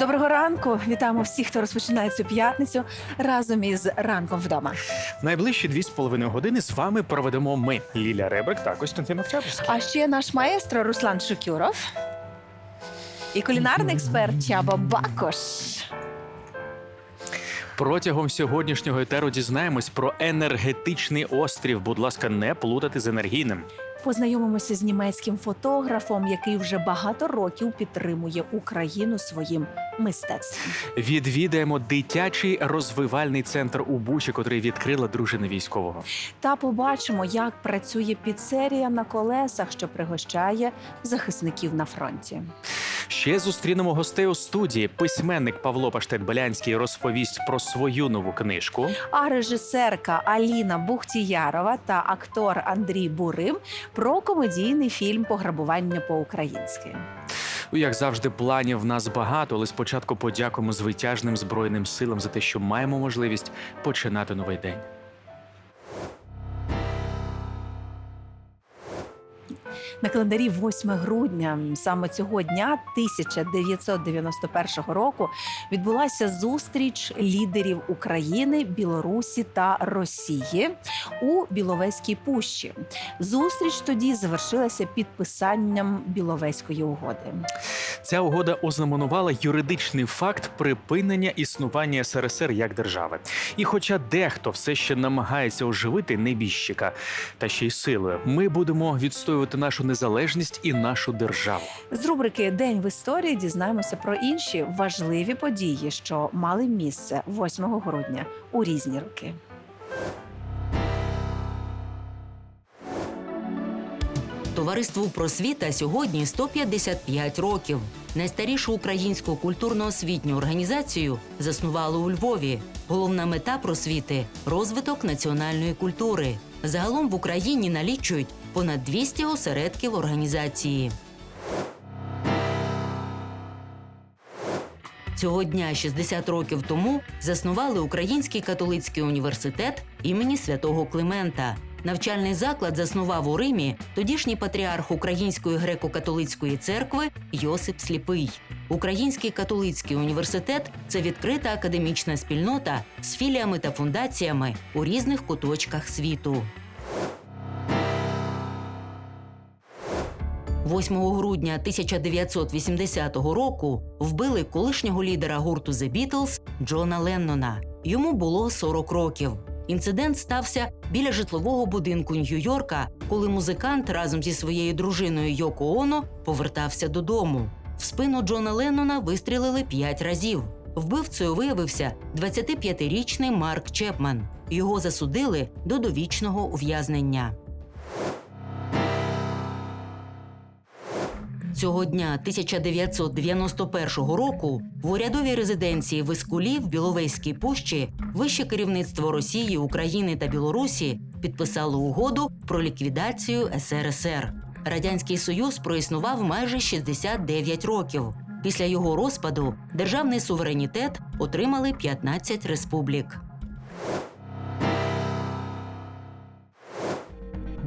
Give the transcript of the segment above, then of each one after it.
Доброго ранку! Вітаємо всіх, хто розпочинає цю п'ятницю разом із ранком вдома. Найближчі дві з половиною години з вами проведемо ми, Ліля Ребек та Костянтин Октябрьський. А ще наш маестро Руслан Шукюров і кулінарний експерт Чаба Бакош. Протягом сьогоднішнього етеру дізнаємось про енергетичний острів. Будь ласка, не плутати з енергійним. Познайомимося з німецьким фотографом, який вже багато років підтримує Україну своїм мистецтвом. Відвідаємо дитячий розвивальний центр у Бучі, котрий відкрила дружина військового. Та побачимо, як працює піцерія на колесах, що пригощає захисників на фронті. Ще зустрінемо гостей у студії. Письменник Павло Паштет-Белянський розповість про свою нову книжку. А режисерка Аліна Бухтіярова та актор Андрій Бурим про комедійний фільм Пограбування по-українськи. Ну, Як завжди, планів в нас багато, але спочатку подякуємо звитяжним збройним силам за те, що маємо можливість починати новий день. На календарі 8 грудня саме цього дня 1991 року відбулася зустріч лідерів України, Білорусі та Росії у Біловезькій пущі. Зустріч тоді завершилася підписанням Біловезької угоди. Ця угода ознаменувала юридичний факт припинення існування СРСР як держави. І хоча дехто все ще намагається оживити небіжчика, та ще й силою, ми будемо відстоювати нашу незалежність і нашу державу. З рубрики День в історії дізнаємося про інші важливі події, що мали місце 8 грудня у різні роки. Товариству просвіта сьогодні 155 років. Найстарішу українську культурно-освітню організацію заснували у Львові. Головна мета просвіти розвиток національної культури. Загалом в Україні налічують понад 200 осередків організації. Цього дня 60 років тому заснували Український католицький університет імені святого Климента. Навчальний заклад заснував у Римі тодішній патріарх Української греко-католицької церкви Йосип Сліпий. Український католицький університет це відкрита академічна спільнота з філіями та фундаціями у різних куточках світу. 8 грудня 1980 року вбили колишнього лідера гурту The Beatles Джона Леннона. Йому було 40 років. Інцидент стався біля житлового будинку Нью-Йорка, коли музикант разом зі своєю дружиною Йоко Оно повертався додому. В спину Джона Леннона вистрілили п'ять разів. Вбивцею виявився 25-річний Марк Чепман. Його засудили до довічного ув'язнення. Цього дня 1991 року в урядовій резиденції в в Біловезькій пущі вище керівництво Росії, України та Білорусі підписало угоду про ліквідацію СРСР. Радянський Союз проіснував майже 69 років. Після його розпаду державний суверенітет отримали 15 республік.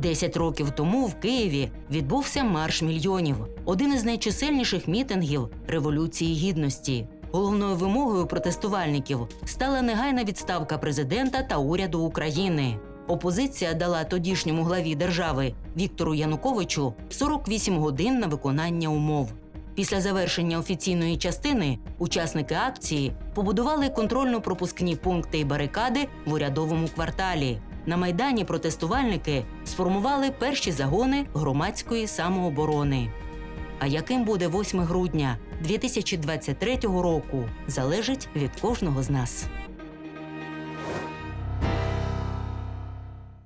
Десять років тому в Києві відбувся марш мільйонів, один із найчисельніших мітингів Революції Гідності. Головною вимогою протестувальників стала негайна відставка президента та уряду України. Опозиція дала тодішньому главі держави Віктору Януковичу 48 годин на виконання умов. Після завершення офіційної частини учасники акції побудували контрольно-пропускні пункти і барикади в урядовому кварталі. На майдані протестувальники сформували перші загони громадської самооборони. А яким буде 8 грудня 2023 року, залежить від кожного з нас.